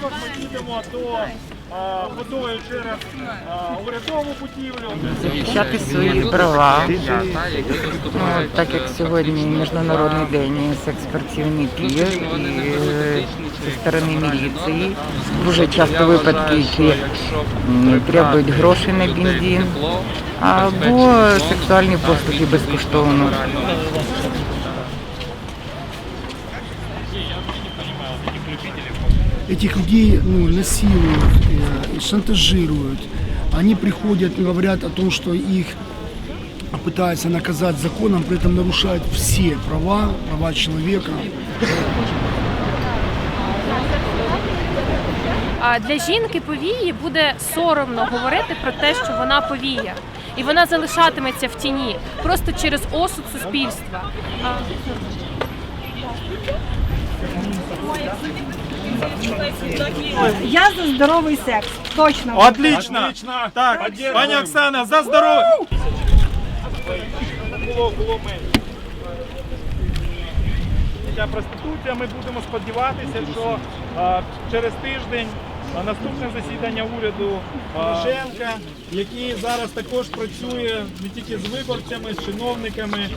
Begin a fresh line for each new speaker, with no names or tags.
Також ми їдемо до водою через а, урядову будівлю.
захищати свої права. Ну, так як сьогодні міжнародний день секс-працівників і е, зі сторони міліції дуже часто випадки, які требують грошей на бензин або сексуальні послуги безкоштовно
этих людей ну, насилуют э, и шантажируют. Они приходят и говорят о том, что их пытаются наказать законом, при этом нарушают все права, права человека.
А для жінки повії буде соромно говорити про те, що вона повія. І вона залишатиметься в тіні просто через осуд суспільства.
Я за здоровий секс. Точно.
Отлично. Так, пані Оксана, за здоров'я. Було, було менше. Ця проституція, ми будемо сподіватися, що а, через тиждень а, наступне засідання уряду Порошенка, який зараз також працює не тільки з виборцями, з чиновниками.